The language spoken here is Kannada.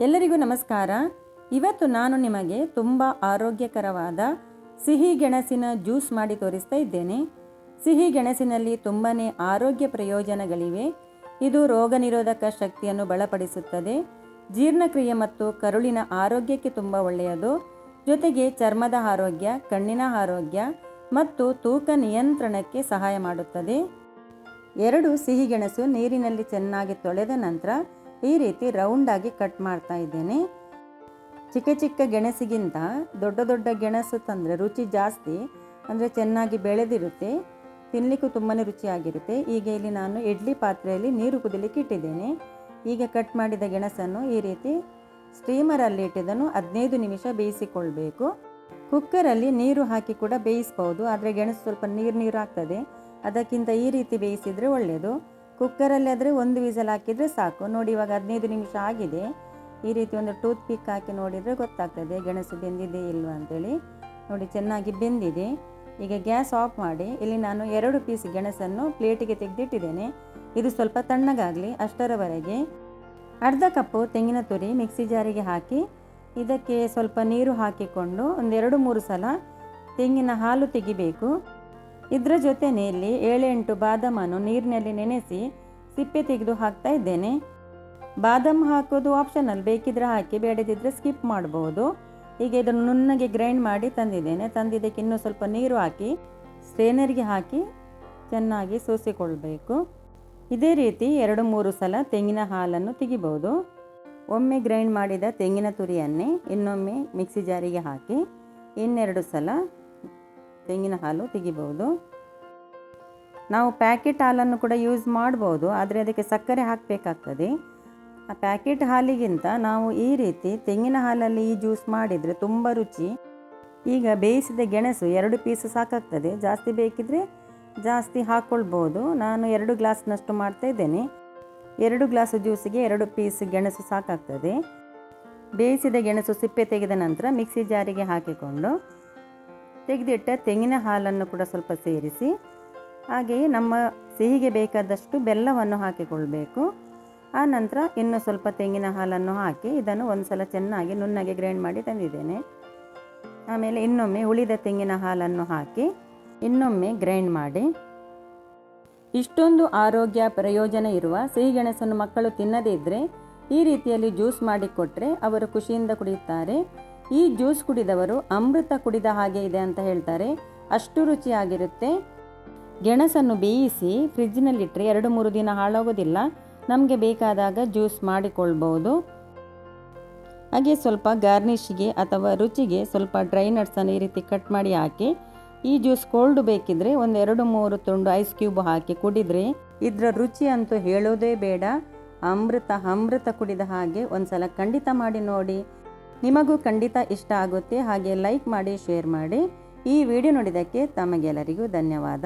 ಎಲ್ಲರಿಗೂ ನಮಸ್ಕಾರ. ಇವತ್ತು ನಾನು ನಿಮಗೆ ತುಂಬ ಆರೋಗ್ಯಕರವಾದ ಸಿಹಿ ಗೆಣಸಿನ ಜ್ಯೂಸ್ ಮಾಡಿ ತೋರಿಸ್ತಾ ಇದ್ದೇನೆ. ಸಿಹಿ ಗೆಣಸಿನಲ್ಲಿ ತುಂಬಾ ಆರೋಗ್ಯ ಪ್ರಯೋಜನಗಳಿವೆ. ಇದು ರೋಗ ನಿರೋಧಕ ಶಕ್ತಿಯನ್ನು ಬಲಪಡಿಸುತ್ತದೆ. ಜೀರ್ಣಕ್ರಿಯೆ ಮತ್ತು ಕರುಳಿನ ಆರೋಗ್ಯಕ್ಕೆ ತುಂಬ ಒಳ್ಳೆಯದು. ಜೊತೆಗೆ ಚರ್ಮದ ಆರೋಗ್ಯ, ಕಣ್ಣಿನ ಆರೋಗ್ಯ ಮತ್ತು ತೂಕ ನಿಯಂತ್ರಣಕ್ಕೆ ಸಹಾಯ ಮಾಡುತ್ತದೆ. ಎರಡು ಸಿಹಿ ಗೆಣಸು ನೀರಿನಲ್ಲಿ ಚೆನ್ನಾಗಿ ತೊಳೆದ ನಂತರ ಈ ರೀತಿ ರೌಂಡಾಗಿ ಕಟ್ ಮಾಡ್ತಾ ಇದ್ದೇನೆ. ಚಿಕ್ಕ ಚಿಕ್ಕ ಗೆಣಸಿಗಿಂತ ದೊಡ್ಡ ದೊಡ್ಡ ಗೆಣಸು ತಂದರೆ ರುಚಿ ಜಾಸ್ತಿ, ಅಂದರೆ ಚೆನ್ನಾಗಿ ಬೆಳೆದಿರುತ್ತೆ ತಿನ್ನಲಿಕ್ಕೂ ತುಂಬಾ ರುಚಿಯಾಗಿರುತ್ತೆ. ಈಗ ಇಲ್ಲಿ ನಾನು ಇಡ್ಲಿ ಪಾತ್ರೆಯಲ್ಲಿ ನೀರು ಕುದಿಲಿಕ್ಕೆ ಇಟ್ಟಿದ್ದೇನೆ. ಈಗ ಕಟ್ ಮಾಡಿದ ಗೆಣಸನ್ನು ಈ ರೀತಿ ಸ್ಟೀಮರಲ್ಲಿ ಇಟ್ಟಿದ್ದನ್ನು ಹದಿನೈದು ನಿಮಿಷ ಬೇಯಿಸಿಕೊಳ್ಬೇಕು. ಕುಕ್ಕರಲ್ಲಿ ನೀರು ಹಾಕಿ ಕೂಡ ಬೇಯಿಸ್ಬೋದು, ಆದರೆ ಗೆಣಸು ಸ್ವಲ್ಪ ನೀರು ನೀರು ಆಗ್ತದೆ. ಅದಕ್ಕಿಂತ ಈ ರೀತಿ ಬೇಯಿಸಿದರೆ ಒಳ್ಳೆಯದು ಕುಕ್ಕರಲ್ಲಿ ಆದರೆ ಒಂದು ವಿಸಲ್ ಹಾಕಿದರೆ ಸಾಕು. ನೋಡಿ, ಇವಾಗ ಹದಿನೈದು ನಿಮಿಷ ಆಗಿದೆ. ಈ ರೀತಿ ಒಂದು ಟೂತ್ ಪಿಕ್ ಹಾಕಿ ನೋಡಿದರೆ ಗೊತ್ತಾಗ್ತದೆ ಗೆಣಸು ಬೆಂದಿದೆ ಇಲ್ವಾ ಅಂತೇಳಿ. ನೋಡಿ, ಚೆನ್ನಾಗಿ ಬೆಂದಿದೆ. ಈಗ ಗ್ಯಾಸ್ ಆಫ್ ಮಾಡಿ, ಇಲ್ಲಿ ನಾನು ಎರಡು ಪೀಸ್ ಗೆಣಸನ್ನು ಪ್ಲೇಟಿಗೆ ತೆಗೆದಿಟ್ಟಿದ್ದೇನೆ. ಇದು ಸ್ವಲ್ಪ ತಣ್ಣಗಾಗಲಿ, ಅಷ್ಟರವರೆಗೆ. ಅರ್ಧ ಕಪ್ಪು ತೆಂಗಿನ ತುರಿ ಮಿಕ್ಸಿ ಜಾರಿಗೆ ಹಾಕಿ, ಇದಕ್ಕೆ ಸ್ವಲ್ಪ ನೀರು ಹಾಕಿಕೊಂಡು ಒಂದೆರಡು ಮೂರು ಸಲ ತೆಂಗಿನ ಹಾಲು ತೆಗಿಬೇಕು. ಇದರ ಜೊತೆನೇ ಇಲ್ಲಿ ಏಳೆಂಟು ಬಾದಾಮನ್ನು ನೀರಿನಲ್ಲಿ ನೆನೆಸಿ ಸಿಪ್ಪೆ ತೆಗೆದು ಹಾಕ್ತಾ ಇದ್ದೇನೆ. ಬಾದಾಮ್ ಹಾಕೋದು ಆಪ್ಷನಲ್ ಬೇಕಿದ್ರೆ ಹಾಕಿ ಬೇಡದಿದ್ದರೆ ಸ್ಕಿಪ್ ಮಾಡ್ಬೋದು. ಈಗ ಇದನ್ನು ನುಣ್ಣಗೆ ಗ್ರೈಂಡ್ ಮಾಡಿ ತಂದಿದ್ದೇನೆ. ತಂದಿದ್ದಕ್ಕೆ ಇನ್ನೂ ಸ್ವಲ್ಪ ನೀರು ಹಾಕಿ ಸ್ಟ್ರೇನರ್ಗೆ ಹಾಕಿ ಚೆನ್ನಾಗಿ ಸೋಸಿಕೊಳ್ಬೇಕು. ಇದೇ ರೀತಿ ಎರಡು ಮೂರು ಸಲ ತೆಂಗಿನ ಹಾಲನ್ನು ತೆಗಿಬೋದು. ಒಮ್ಮೆ ಗ್ರೈಂಡ್ ಮಾಡಿದ ತೆಂಗಿನ ತುರಿಯನ್ನೇ ಇನ್ನೊಮ್ಮೆ ಮಿಕ್ಸಿ ಜಾರಿಗೆ ಹಾಕಿ ಇನ್ನೆರಡು ಸಲ ತೆಂಗಿನ ಹಾಲು ತೆಗಿಬೋದು ನಾವು ಪ್ಯಾಕೆಟ್ ಹಾಲನ್ನು ಕೂಡ ಯೂಸ್ ಮಾಡ್ಬೋದು ಆದರೆ ಅದಕ್ಕೆ ಸಕ್ಕರೆ ಹಾಕಬೇಕಾಗ್ತದೆ. ಆ ಪ್ಯಾಕೆಟ್ ಹಾಲಿಗಿಂತ ನಾವು ಈ ರೀತಿ ತೆಂಗಿನ ಹಾಲಲ್ಲಿ ಈ ಜ್ಯೂಸ್ ಮಾಡಿದರೆ ತುಂಬ ರುಚಿ. ಈಗ ಬೇಯಿಸಿದ ಗೆಣಸು ಎರಡು ಪೀಸ್ ಸಾಕಾಗ್ತದೆ. ಜಾಸ್ತಿ ಬೇಕಿದ್ರೆ ಜಾಸ್ತಿ ಹಾಕ್ಕೊಳ್ಬೋದು ನಾನು ಎರಡು ಗ್ಲಾಸ್ನಷ್ಟು ಮಾಡ್ತಾ ಇದ್ದೇನೆ. ಎರಡು ಗ್ಲಾಸ್ ಜ್ಯೂಸಿಗೆ ಎರಡು ಪೀಸ್ ಗೆಣಸು ಸಾಕಾಗ್ತದೆ. ಬೇಯಿಸಿದ ಗೆಣಸು ಸಿಪ್ಪೆ ತೆಗೆದ ನಂತರ ಮಿಕ್ಸಿ ಜಾರಿಗೆ ಹಾಕಿಕೊಂಡು ತೆಗೆದಿಟ್ಟ ತೆಂಗಿನ ಹಾಲನ್ನು ಕೂಡ ಸ್ವಲ್ಪ ಸೇರಿಸಿ, ಹಾಗೆಯೇ ನಮ್ಮ ಸಿಹಿಗೆ ಬೇಕಾದಷ್ಟು ಬೆಲ್ಲವನ್ನು ಹಾಕಿಕೊಳ್ಬೇಕು. ಆ ನಂತರ ಇನ್ನು ಸ್ವಲ್ಪ ತೆಂಗಿನ ಹಾಲನ್ನು ಹಾಕಿ ಇದನ್ನು ಒಂದು ಸಲ ಚೆನ್ನಾಗಿ ನುಣ್ಣಗೆ ಗ್ರೈಂಡ್ ಮಾಡಿ ತಂದಿದ್ದೇನೆ. ಆಮೇಲೆ ಇನ್ನೊಮ್ಮೆ ಉಳಿದ ತೆಂಗಿನ ಹಾಲನ್ನು ಹಾಕಿ ಇನ್ನೊಮ್ಮೆ ಗ್ರೈಂಡ್ ಮಾಡಿ. ಇಷ್ಟೊಂದು ಆರೋಗ್ಯ ಪ್ರಯೋಜನ ಇರುವ ಸಿಹಿಗೆಣಸನ್ನು ಮಕ್ಕಳು ತಿನ್ನದೇ ಇದ್ದರೆ ಈ ರೀತಿಯಲ್ಲಿ ಜ್ಯೂಸ್ ಮಾಡಿಕೊಟ್ರೆ ಅವರು ಖುಷಿಯಿಂದ ಕುಡಿಯುತ್ತಾರೆ. ಈ ಜ್ಯೂಸ್ ಕುಡಿದವರು ಅಮೃತ ಕುಡಿದ ಹಾಗೆ ಇದೆ ಅಂತ ಹೇಳ್ತಾರೆ. ಅಷ್ಟು ರುಚಿಯಾಗಿರುತ್ತೆ. ಗೆಣಸನ್ನು ಬೇಯಿಸಿ ಫ್ರಿಜ್ನಲ್ಲಿಟ್ಟರೆ ಎರಡು ಮೂರು ದಿನ ಹಾಳಾಗೋದಿಲ್ಲ. ನಮಗೆ ಬೇಕಾದಾಗ ಜ್ಯೂಸ್ ಮಾಡಿಕೊಳ್ಬೋದು. ಹಾಗೆ ಸ್ವಲ್ಪ ಗಾರ್ನಿಷಿಗೆ ಅಥವಾ ರುಚಿಗೆ ಸ್ವಲ್ಪ ಡ್ರೈ ನಟ್ಸನ್ನು ಈ ರೀತಿ ಕಟ್ ಮಾಡಿ ಹಾಕಿ, ಈ ಜ್ಯೂಸ್ ಕೋಲ್ಡ್ ಬೇಕಿದ್ರೆ ಒಂದು ಎರಡು ಮೂರು ತುಂಡು ಐಸ್ ಕ್ಯೂಬ್ ಹಾಕಿ ಕುಡಿದ್ರೆ ಇದರ ರುಚಿ ಅಂತೂ ಹೇಳೋದೇ ಬೇಡ. ಅಮೃತ ಅಮೃತ ಕುಡಿದ ಹಾಗೆ ಒಂದ್ಸಲ ಖಂಡಿತ ಮಾಡಿ ನೋಡಿ. ನಿಮಗೂ ಖಂಡಿತ ಇಷ್ಟ ಆಗುತ್ತೆ ಹಾಗೆ ಲೈಕ್ ಮಾಡಿ ಶೇರ್ ಮಾಡಿ. ಈ ವಿಡಿಯೋ ನೋಡಿದ್ದಕ್ಕೆ ತಮಗೆಲ್ಲರಿಗೂ ಧನ್ಯವಾದ.